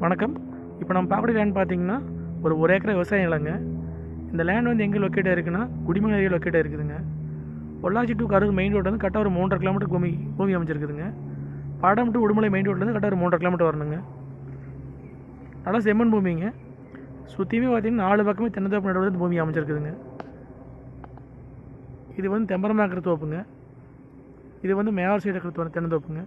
வணக்கம். இப்போ நம்ம பார்க்கக்கூடிய லேண்ட் பார்த்தீங்கன்னா ஒரு ஒரு ஏக்கர் விவசாய நிலங்க இந்த லேண்ட் வந்து எங்கே லொக்கேட் இருக்குன்னா குடிமலை ஏரியா லொக்கேட் இருக்குதுங்க Pollachi to Karur main road வந்து கரெக்டாக ஒரு மூன்றரை கிலோமீட்டர் பூமி பூமி அமைச்சிருக்குதுங்க பாடம் டு உடுமலை மெயின் ரோட்லேருந்து கரெக்டாக ஒரு மூன்றரை கிலோமீட்டர் வரணுங்க. நல்லா செம்மன் பூமிங்க. சுற்றியுமே பார்த்தீங்கன்னா நாலு பக்கமே தென்னந்தோப்பு நடுவில் பூமி அமைச்சிருக்குதுங்க இது வந்து தெம்பரமாக்கிற தோப்புங்க. இது வந்து மேவார் சைடு இருக்கிற தோ- தென்னந்தோப்புங்க.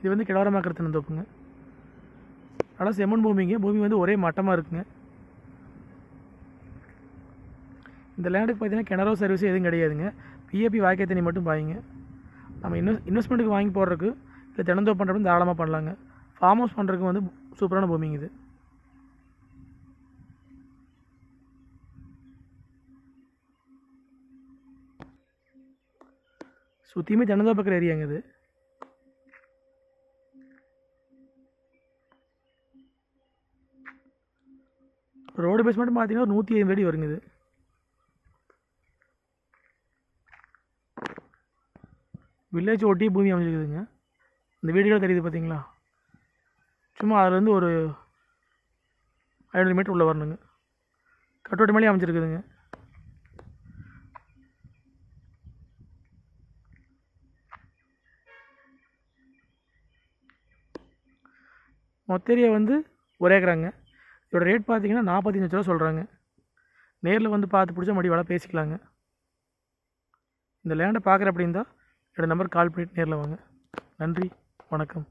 இது வந்து கிடாரமாக்கிற தோப்புங்க. நல்லா செம்மண் பூமிங்க. பூமி வந்து ஒரே மட்டமாக இருக்குங்க. இந்த லேண்டுக்கு பார்த்தீங்கன்னா கிணறோ சர்வீஸ் எதுவும் கிடையாதுங்க. பிஏபி வாய்க்கை தண்ணி மட்டும் பாய்ங்க. நம்ம இன்வெஸ் இன்வெஸ்ட்மெண்ட்டுக்கு வாங்கி போடுறதுக்கு இல்லை தினந்தோப்பு பண்ணுறது தாராளமாக பண்ணலாங்க. ஃபார்ம் ஹவுஸ் பண்ணுறதுக்கு வந்து சூப்பரான பூமிங்க இது. சுற்றியுமே தென்னந்தோப்பு இருக்கிற ஏரியாங்க இது. ரோடு பேஸ் மட்டும் பார்த்தீங்கன்னா ஒரு நூற்றி ஐம்பது அடி வருங்குது வில்லேஜ் ஒட்டி பூமி அமைஞ்சிருக்குதுங்க. இந்த வீடுகள் தெரியுது பார்த்தீங்களா சும்மா அதுலேருந்து ஒரு ஐநூறு மீட்டர் உள்ளே வரணுங்க. கட்டோட்டி மேலே அமைஞ்சிருக்குதுங்க. மொத்த ஏரியா வந்து ஒரே ஏக்கராங்க. இதோட ரேட் பார்த்தீங்கன்னா நாற்பத்தஞ்சு லட்ச ரூபா சொல்கிறாங்க நேரில் வந்து பார்த்து பிடிச்ச மடி வேலை பேசிக்கலாங்க. இந்த லேண்டை பார்க்குற அப்படின்னா என்னோடய நம்பர் கால் பண்ணிட்டு நேரில் வாங்க. நன்றி வணக்கம்.